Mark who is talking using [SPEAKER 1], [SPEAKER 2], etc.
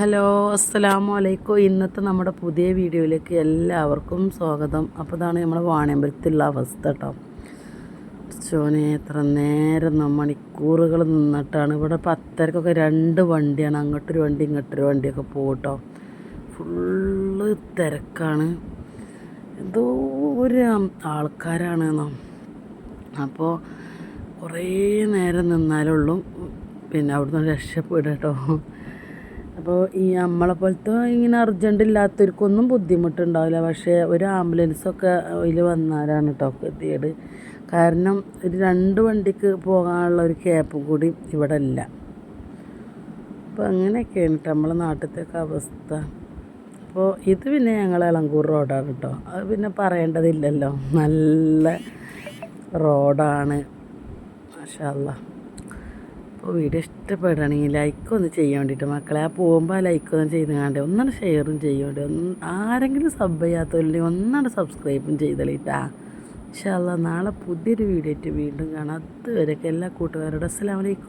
[SPEAKER 1] Hello അസ്സലാമു അലൈക്കും ഇന്നത്തെ നമ്മുടെ പുതിയ വീഡിയോയിലേക്ക് എല്ലാവർക്കും സ്വാഗതം. അപ്പോൾ ഇതാണ് നമ്മുടെ വാണിയമ്പലത്തിലുള്ള അവസ്ഥ കേട്ടോ ചോനെ എത്ര നേരം മണിക്കൂറുകൾ നിന്നിട്ടാണ്. ഇവിടെ പത്തരക്കൊക്കെ രണ്ട് വണ്ടിയാണ്. അങ്ങോട്ടൊരു വണ്ടി ഇങ്ങോട്ടൊരു വണ്ടിയൊക്കെ പോകട്ടോ ഫുള്ള് തിരക്കാണ്. എന്തോ ഒരു ആൾക്കാരാണ് ന്നോ. അപ്പോൾ കുറേ നേരം നിന്നാലുള്ളൂ പിന്നെ അവിടുന്ന് രക്ഷപ്പെടുക കേട്ടോ അപ്പോൾ ഈ നമ്മളെ പോലത്തെ ഇങ്ങനെ അർജന്റ് ഇല്ലാത്തവർക്കൊന്നും ബുദ്ധിമുട്ടുണ്ടാവില്ല. പക്ഷേ ഒരു ആംബുലൻസൊക്കെ അതിൽ വന്നാലാണ് കേട്ടോ എത്തിയത് കാരണം ഒരു രണ്ട് വണ്ടിക്ക് പോകാനുള്ള ഒരു ക്യാപ്പ് കൂടി ഇവിടെ ഇല്ല. അപ്പോൾ അങ്ങനെയൊക്കെയാണ് കേട്ടോ നമ്മളെ നാട്ടിലത്തെയൊക്കെ അവസ്ഥ. അപ്പോൾ ഇത് പിന്നെ ഞങ്ങൾ ഇളങ്കൂർ റോഡാണ് കേട്ടോ അത് പിന്നെ പറയേണ്ടതില്ലല്ലോ. നല്ല റോഡാണ്. മാഷാല്ല അപ്പോൾ വീഡിയോ ഇഷ്ടപ്പെടുകയാണെങ്കിൽ ലൈക്ക് ഒന്ന് ചെയ്യാൻ വേണ്ടിയിട്ട് മക്കളെ ആ പോകുമ്പോൾ ആ ലൈക്ക് ഒന്ന് ചെയ്ത് കാണണ്ടേ ഒന്നാണ് ഷെയറും ചെയ്യണ്ടേ ഒന്ന് ആരെങ്കിലും സബ് ചെയ്യാത്തവരുണ്ടെങ്കിൽ ഒന്നാണ് സബ്സ്ക്രൈബും ചെയ്തളിട്ടാ ഇൻഷാല്ല നാളെ പുതിയൊരു വീഡിയോ ആയിട്ട് വീണ്ടും കാണാം. അതുവരെയൊക്കെ എല്ലാ കൂട്ടുകാരോടും അസ്സലാമലൈക്കും